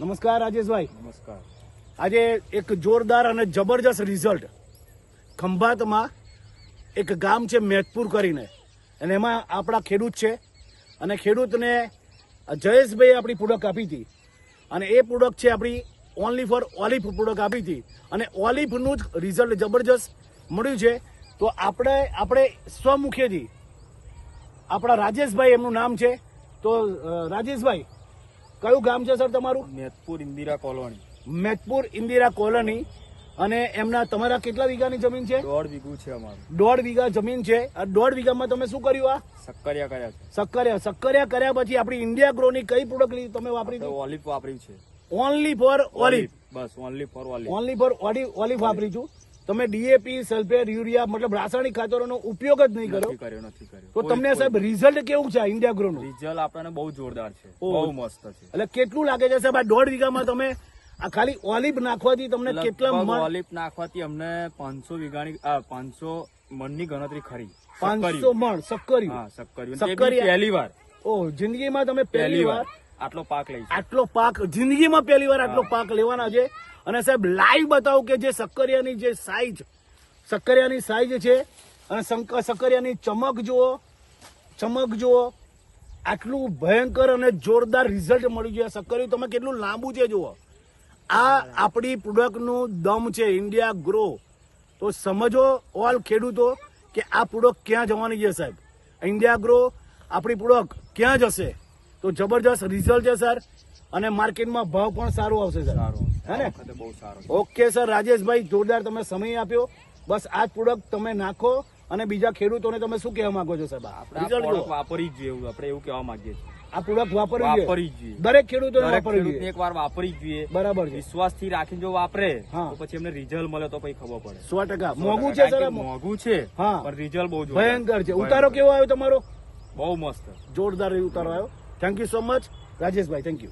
નમસ્કાર રાજેશભાઈ. નમસ્કાર. આજે એક જોરદાર અને જબરજસ્ત રિઝલ્ટ ખંભાતમાં એક ગામ છે મેતપુર કરીને. અને એમાં આપણા ખેડૂત છે. અને ખેડૂતને જયેશભાઈએ આપણી પ્રોડક્ટ આપી હતી. અને એ પ્રોડક્ટ છે આપણી ઓનલી ફોર ઓલિફ પ્રોડક્ટ આપી હતી. અને ઓલિફનું જ રિઝલ્ટ જબરજસ્ત મળ્યું છે. તો આપણે આપણે સ્વમુખેથી આપણા રાજેશભાઈ એમનું નામ છે. તો રાજેશભાઈ કયું ગામ છે સર તમારું? મેતપુર ઇન્દિરા કોલોની. મેતપુર ઇન્દિરા કોલોની. અને એમના તમારા કેટલા વીઘાની જમીન છે? દોઢ વીઘું છે અમારું. દોઢ વીઘા જમીન છે. આ દોઢ વીઘામાં તમે શું કર્યું આ? સક્કરિયા કર્યા છે. સક્કરિયા. સક્કરિયા કર્યા પછી આપણી ઇન્ડિયા ગ્રોની કઈ પ્રોડક્ટ તમે વાપરી ઓલિવ વાપરી છે. Only for olive bus only for olive only for olive વાપરી છું. તમે ડીએપી સલ્ફેટ યુરિયા મતલબ રાસાયણિક ખાતરોનો ઉપયોગ જ નહીં કર્યો નથી કર્યો? નથી કર્યો. તો તમને સાહેબ રિઝલ્ટ કેવું છે ઇન્ડિયા ગ્રો નું? રિઝલ્ટ આપણને બહુ જોરદાર છે. બહુ મસ્ત છે. એટલે કેટલું લાગે છે સાહેબ? આ દોઢ વીઘામાં તમે આ ખાલી ઓલિપ નાખવાથી તમને કેટલા ઓલિપ નાખવાથી અમને પાંચસો વીઘાની પાંચસો મણની ગણતરી ખરી. પાંચસો મણ સક્કરી હા સક્કરી. સક્કરિયા. પહેલી વાર. ઓ જિંદગીમાં તમે પહેલી વાર? આટલો પાક લઈ આટલો પાક જિંદગીમાં પહેલી વાર આટલો પાક લેવાના છે. અને સાહેબ, લાઈવ બતાવો કે જે સક્કરિયાની જે સાઈઝ સક્કરિયાની સાઈઝ છે, અને સક્કરિયાની ચમક જુઓ ચમક જુઓ, આટલું ભયંકર અને જોરદાર રિઝલ્ટ મળ્યું છે સક્કરિયું. તમે કેટલું લાંબુ છે જુઓ. આ આપણી પ્રોડક્ટનું દમ છે ઇન્ડિયા ગ્રો તો સમજો ઓલ ખેડૂતો કે આ પ્રોડક્ટ ક્યાં જવાની છે સાહેબ. ઇન્ડિયા ગ્રો આપણી પ્રોડક્ટ ક્યાં જશે? તો જબરજસ્ત રિઝલ્ટ છે સર અને માર્કેટમાં ભાવ પણ સારો આવશે સર સારો. હે ને? બહુ સારો ઓકે સર રાજેશભાઈ જોરદાર તમે સમય આપ્યો. બસ આ પ્રોડક્ટ તમે નાખો અને બીજા ખેડૂતોને તમે શું કહેવા માંગો છો સાહેબ? આપણે. વાપરવી જ જોઈએ આપણે એવું કહેવા માંગીએ છીએ. આ પ્રોડક્ટ વાપરવી વાપરવી જ જોઈએ. દરેક ખેડૂતો વાપરવી જોઈએ. એક વાર વાપરવી જ જોઈએ. બરાબર વિશ્વાસથી રાખીને જો વાપરે. તો પછી એમને રિઝલ્ટ મળે તો પછી ખબર પડે. સો ટકા. મોંઘું છે સર? મોંઘું છે હા. પણ રિઝલ્ટ બહુ ભયંકર છે. ઉતારો કેવો આવ્યો તમારો? બહુ મસ્ત. જોરદાર ઉતારો આવ્યો. થેન્ક યુ સો મચ રાજેશભાઈ થેન્ક યુ